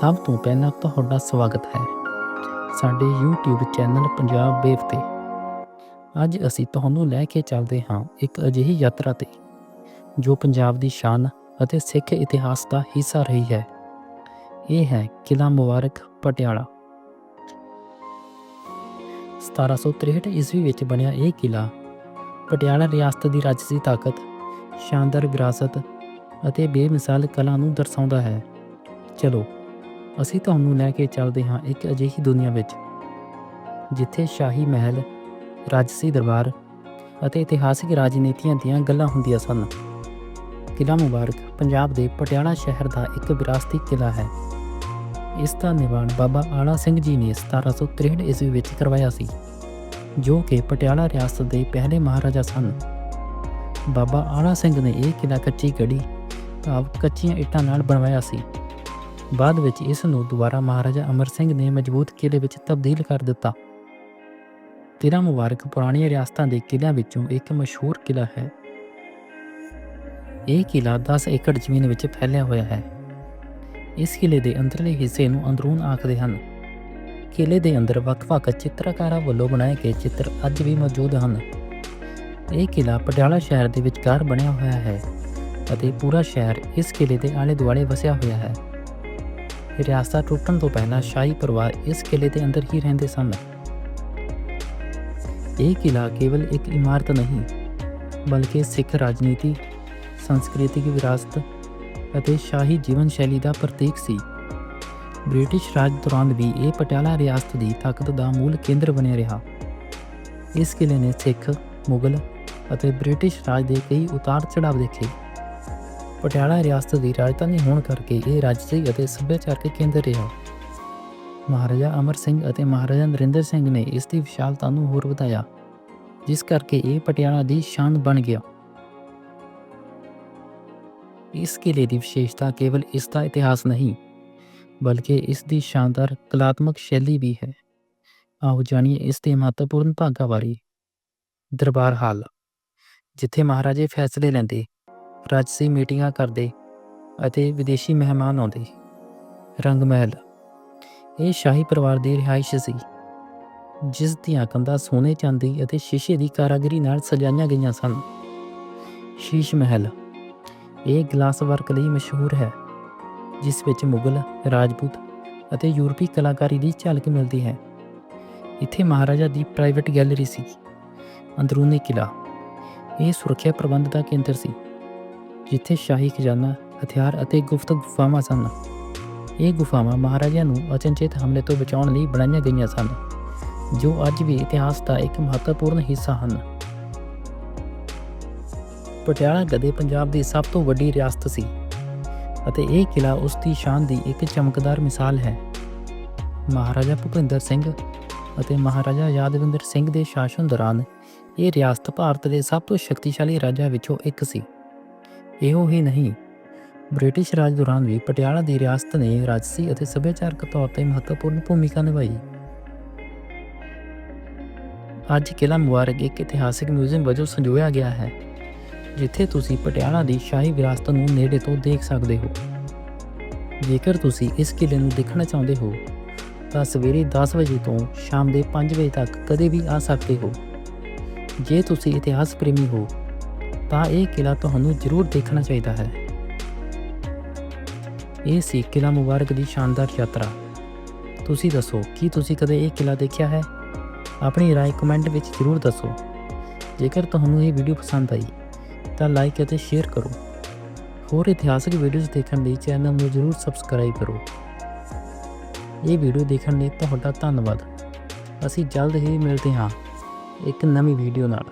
ਸਭ ਤੋਂ ਪਹਿਲਾਂ ਤੁਹਾਡਾ ਸਵਾਗਤ ਹੈ ਸਾਡੇ YouTube ਚੈਨਲ ਪੰਜਾਬ ਵੇਵ ਤੇ। ਅੱਜ ਅਸੀਂ ਤੁਹਾਨੂੰ ਲੈ ਕੇ ਚੱਲਦੇ ਹਾਂ ਇੱਕ ਅਜਿਹੀ ਯਾਤਰਾ ਤੇ, ਜੋ ਪੰਜਾਬ ਦੀ ਸ਼ਾਨ ਅਤੇ ਸਿੱਖ ਇਤਿਹਾਸ ਦਾ ਹਿੱਸਾ ਰਹੀ ਹੈ। ਇਹ ਹੈ ਕਿਲ੍ਹਾ ਮੁਬਾਰਕ, ਪਟਿਆਲਾ। 1763 ਈਸਵੀ ਵਿੱਚ ਬਣਿਆ ਇਹ ਕਿਲ੍ਹਾ, ਪਟਿਆਲਾ ਰਿਆਸਤ ਦੀ ਰਾਜਸੀ ਤਾਕਤ, ਸ਼ਾਨਦਾਰ ਵਿਰਾਸਤ ਅਤੇ ਬੇਮਿਸਾਲ ਕਲਾ ਨੂੰ ਦਰਸਾਉਂਦਾ ਹੈ। ਚਲੋ ਅਸੀਂ ਤੁਹਾਨੂੰ ਲੈ ਕੇ ਚੱਲਦੇ ਹਾਂ ਇੱਕ ਅਜਿਹੀ ਦੁਨੀਆ ਵਿੱਚ, ਜਿੱਥੇ ਸ਼ਾਹੀ ਮਹਿਲ, ਰਾਜਸੀ ਦਰਬਾਰ ਅਤੇ ਇਤਿਹਾਸਿਕ ਰਾਜਨੀਤੀਆਂ ਦੀਆਂ ਗੱਲਾਂ ਹੁੰਦੀਆਂ ਸਨ। ਕਿਲ੍ਹਾ ਮੁਬਾਰਕ ਪੰਜਾਬ ਦੇ ਪਟਿਆਲਾ ਸ਼ਹਿਰ ਦਾ ਇੱਕ ਵਿਰਾਸਤੀ ਕਿਲ੍ਹਾ ਹੈ। ਇਸ ਦਾ ਨਿਰਮਾਣ ਬਾਬਾ ਆਲਾ ਸਿੰਘ ਜੀ ਨੇ 1763 ਈਸਵੀ ਵਿੱਚ ਕਰਵਾਇਆ ਸੀ, ਜੋ ਕਿ ਪਟਿਆਲਾ ਰਿਆਸਤ ਦੇ ਪਹਿਲੇ ਮਹਾਰਾਜਾ ਸਨ। ਬਾਬਾ ਆਲਾ ਸਿੰਘ ਨੇ ਇਹ ਕਿਲ੍ਹਾ ਕੱਚੀ ਗੜੀ ਭਾਵ ਕੱਚੀਆਂ ਇੱਟਾਂ ਨਾਲ ਬਣਵਾਇਆ ਸੀ। ਬਾਅਦ ਵਿੱਚ ਇਸ ਨੂੰ ਦੁਬਾਰਾ ਮਹਾਰਾਜਾ ਅਮਰ ਸਿੰਘ ਨੇ ਮਜ਼ਬੂਤ ਕਿਲ੍ਹੇ ਵਿੱਚ ਤਬਦੀਲ ਕਰ ਦਿੱਤਾ। ਕਿਲ੍ਹਾ ਮੁਬਾਰਕ ਪੁਰਾਣੀਆਂ ਰਿਆਸਤਾਂ ਦੇ ਕਿਲਿਆਂ ਵਿੱਚੋਂ ਇੱਕ ਮਸ਼ਹੂਰ ਕਿਲ੍ਹਾ ਹੈ। ਇਹ ਕਿਲ੍ਹਾ 10 ਏਕੜ ਜ਼ਮੀਨ ਵਿੱਚ ਫੈਲਿਆ ਹੋਇਆ ਹੈ। ਇਸ ਕਿਲੇ ਦੇ ਅੰਦਰਲੇ ਹਿੱਸੇ ਨੂੰ ਅੰਦਰੂਨ ਆਖਦੇ ਹਨ। ਕਿਲ੍ਹੇ ਦੇ ਅੰਦਰ ਵੱਖ-ਵੱਖ ਚਿੱਤਰਕਾਰਾਂ ਵੱਲੋਂ ਬਣਾਏ ਗਏ ਚਿੱਤਰ ਅੱਜ ਵੀ ਮੌਜੂਦ ਹਨ। ਇਹ ਕਿਲ੍ਹਾ ਪਟਿਆਲਾ ਸ਼ਹਿਰ ਦੇ ਵਿਚਕਾਰ ਬਣਿਆ ਹੋਇਆ ਹੈ ਅਤੇ ਪੂਰਾ ਸ਼ਹਿਰ ਇਸ ਕਿਲ੍ਹੇ ਦੇ ਆਲੇ-ਦੁਆਲੇ ਵਸਿਆ ਹੋਇਆ ਹੈ। ਰਿਆਸਤ ਟੁੱਟਣ ਤੋਂ ਪਹਿਲਾਂ ਸ਼ਾਹੀ ਪਰਿਵਾਰ ਇਸ ਕਿਲ੍ਹੇ ਦੇ ਅੰਦਰ ਹੀ ਰਹਿੰਦੇ ਸਨ। ਇਹ ਕਿਲਾ ਕੇਵਲ ਇੱਕ ਇਮਾਰਤ ਨਹੀਂ, ਬਲਕਿ ਸਿੱਖ ਰਾਜਨੀਤੀ, ਸੰਸਕ੍ਰਿਤਿਕ ਵਿਰਾਸਤ ਅਤੇ ਸ਼ਾਹੀ ਜੀਵਨ ਸ਼ੈਲੀ ਦਾ ਪ੍ਰਤੀਕ ਸੀ। ਬ੍ਰਿਟਿਸ਼ ਰਾਜ ਦੌਰਾਨ ਵੀ ਇਹ ਪਟਿਆਲਾ ਰਿਆਸਤ ਦੀ ਤਾਕਤ ਦਾ ਮੂਲ ਕੇਂਦਰ ਬਣਿਆ ਰਿਹਾ। ਇਸ ਕਿਲ੍ਹੇ ਨੇ ਸਿੱਖ, ਮੁਗਲ ਅਤੇ ਬ੍ਰਿਟਿਸ਼ ਰਾਜ ਦੇ ਕਈ ਉਤਾਰ ਚੜਾਵ ਦੇਖੇ। ਪਟਿਆਲਾ ਰਿਆਸਤ ਦੀ ਰਾਜਧਾਨੀ ਹੋਣ ਕਰਕੇ ਇਹ ਰਾਜਸੀ ਅਤੇ ਸੱਭਿਆਚਾਰਕ ਕੇਂਦਰ ਰਿਹਾ। ਮਹਾਰਾਜਾ ਅਮਰ ਸਿੰਘ ਅਤੇ ਮਹਾਰਾਜਾ ਨਰਿੰਦਰ ਸਿੰਘ ਨੇ ਇਸ ਦੀ ਵਿਸ਼ਾਲਤਾ ਨੂੰ ਹੋਰ ਵਧਾਇਆ, ਜਿਸ ਕਰਕੇ ਇਹ ਪਟਿਆਲਾ ਦੀ ਸ਼ਾਨ ਬਣ ਗਿਆ। ਇਸ ਕਿਲੇ ਦੀ ਵਿਸ਼ੇਸ਼ਤਾ ਕੇਵਲ ਇਸ ਦਾ ਇਤਿਹਾਸ ਨਹੀਂ, ਬਲਕਿ ਇਸ ਦੀ ਸ਼ਾਨਦਾਰ ਕਲਾਤਮਕ ਸ਼ੈਲੀ ਵੀ ਹੈ। ਆਓ ਜਾਣੀਏ ਇਸ ਦੇ ਮਹੱਤਵਪੂਰਨ ਭਾਗਾਂ ਬਾਰੇ। ਦਰਬਾਰ ਹਾਲ, ਜਿੱਥੇ ਮਹਾਰਾਜੇ ਫੈਸਲੇ ਲੈਂਦੇ ਰਾਜਸੀ ਮੀਟਿੰਗਾਂ ਕਰਦੇ ਅਤੇ ਵਿਦੇਸ਼ੀ ਮਹਿਮਾਨ ਆਉਂਦੇ। ਰੰਗ ਮਹਿਲ ਇਹ ਸ਼ਾਹੀ ਪਰਿਵਾਰ ਦੀ ਰਿਹਾਇਸ਼ ਸੀ, ਜਿਸ ਦੀਆਂ ਕੰਧਾਂ ਸੋਨੇ, ਚਾਂਦੀ ਅਤੇ ਸ਼ੀਸ਼ੇ ਦੀ ਕਾਰਾਗਰੀ ਨਾਲ ਸਜਾਈਆਂ ਗਈਆਂ ਸਨ। ਸ਼ੀਸ਼ ਮਹਿਲ। ਇਹ ਗਲਾਸ ਵਰਕ ਲਈ ਮਸ਼ਹੂਰ ਹੈ, ਜਿਸ ਵਿੱਚ ਮੁਗਲ, ਰਾਜਪੂਤ ਅਤੇ ਯੂਰਪੀ ਕਲਾਕਾਰੀ ਦੀ ਝਲਕ ਮਿਲਦੀ ਹੈ। ਇੱਥੇ ਮਹਾਰਾਜਾ ਦੀ ਪ੍ਰਾਈਵੇਟ ਗੈਲਰੀ ਸੀ, ਅੰਦਰੂਨੀ ਕਿਲਾ ਇਹ ਸੁਰੱਖਿਆ ਪ੍ਰਬੰਧ ਦਾ ਕੇਂਦਰ ਸੀ। ਜਿੱਥੇ ਸ਼ਾਹੀ ਖਜ਼ਾਨਾ, ਹਥਿਆਰ ਅਤੇ ਗੁਪਤ ਗੁਫਾਵਾਂ ਸਨ। ਇਹ ਗੁਫਾਵਾਂ ਮਹਾਰਾਜਿਆਂ ਨੂੰ ਅਚਨਚੇਤ ਹਮਲੇ ਤੋਂ ਬਚਾਉਣ ਲਈ ਬਣਾਈਆਂ ਗਈਆਂ ਸਨ, ਜੋ ਅੱਜ ਵੀ ਇਤਿਹਾਸ ਦਾ ਇੱਕ ਮਹੱਤਵਪੂਰਨ ਹਿੱਸਾ ਹਨ। ਪਟਿਆਲਾ ਗਦੇ ਪੰਜਾਬ ਦੀ ਸਭ ਤੋਂ ਵੱਡੀ ਰਿਆਸਤ ਸੀ ਅਤੇ ਇਹ ਕਿਲਾ ਉਸ ਦੀ ਸ਼ਾਨ ਦੀ ਇੱਕ ਚਮਕਦਾਰ ਮਿਸਾਲ ਹੈ। ਮਹਾਰਾਜਾ ਭੁਪਿੰਦਰ ਸਿੰਘ ਅਤੇ ਮਹਾਰਾਜਾ ਯਾਦਵਿੰਦਰ ਸਿੰਘ ਦੇ ਸ਼ਾਸਨ ਦੌਰਾਨ ਇਹ ਰਿਆਸਤ ਭਾਰਤ ਦੇ ਸਭ ਤੋਂ ਸ਼ਕਤੀਸ਼ਾਲੀ ਰਾਜਾਂ ਵਿੱਚੋਂ ਇੱਕ ਸੀ। ਇਹੋ ਹੀ ਨਹੀਂ। ਬ੍ਰਿਟਿਸ਼ ਰਾਜ ਦੌਰਾਨ ਵੀ ਪਟਿਆਲਾ ਦੀ ਰਿਆਸਤ ਨੇ ਰਾਜਸੀ ਅਤੇ ਸੱਭਿਆਚਾਰਕ ਤੌਰ ਤੇ ਮਹੱਤਵਪੂਰਨ ਭੂਮਿਕਾ ਨਿਭਾਈ। ਅੱਜ ਕਿਲ੍ਹਾ ਮੁਬਾਰਕ ਇੱਕ ਇਤਿਹਾਸਿਕ ਮਿਊਜ਼ੀਅਮ ਵਜੋਂ ਸੰਜੋਇਆ ਗਿਆ ਹੈ, ਜਿੱਥੇ ਤੁਸੀਂ ਪਟਿਆਲਾ ਦੀ ਸ਼ਾਹੀ ਵਿਰਾਸਤ ਨੂੰ ਨੇੜੇ ਤੋਂ ਦੇਖ ਸਕਦੇ ਹੋ। ਜੇਕਰ ਤੁਸੀਂ ਇਸ ਕਿਲ੍ਹੇ ਨੂੰ ਦੇਖਣਾ ਚਾਹੁੰਦੇ ਹੋ, ਤਾਂ ਸਵੇਰੇ 10 ਵਜੇ ਤੋਂ ਸ਼ਾਮ ਦੇ 5 ਵਜੇ ਤੱਕ ਕਦੇ ਵੀ ਆ ਸਕਦੇ ਹੋ। ਜੇ ਤੁਸੀਂ ਇਤਿਹਾਸ ਪ੍ਰੇਮੀ ਹੋ ਤਾਂ ਇਹ ਕਿਲ੍ਹਾ ਤੁਹਾਨੂੰ ਜ਼ਰੂਰ ਦੇਖਣਾ ਚਾਹੀਦਾ ਹੈ ਇਹ ਸੀ ਕਿਲ੍ਹਾ ਮੁਬਾਰਕ ਦੀ ਸ਼ਾਨਦਾਰ ਯਾਤਰਾ ਤੁਸੀਂ ਦੱਸੋ ਕੀ ਤੁਸੀਂ ਕਦੇ ਇਹ ਕਿਲ੍ਹਾ ਦੇਖਿਆ ਹੈ ਆਪਣੀ رائے ਕਮੈਂਟ ਵਿੱਚ ਜ਼ਰੂਰ ਦੱਸੋ ਜੇਕਰ ਤੁਹਾਨੂੰ ਇਹ ਵੀਡੀਓ ਪਸੰਦ ਆਈ ਤਾਂ ਲਾਈਕ ਅਤੇ ਸ਼ੇਅਰ ਕਰੋ ਹੋਰ ਇਤਿਹਾਸਕ ਵੀਡੀਓਜ਼ ਦੇਖਣ ਲਈ ਚੈਨਲ ਨੂੰ ਜ਼ਰੂਰ ਸਬਸਕ੍ਰਾਈਬ ਕਰੋ ਇਹ ਵੀਡੀਓ ਦੇਖਣ ਲਈ ਤੁਹਾਡਾ ਧੰਨਵਾਦ ਅਸੀਂ ਜਲਦ ਹੀ ਮਿਲਦੇ ਹਾਂ ਇੱਕ ਨਵੀਂ ਵੀਡੀਓ ਨਾਲ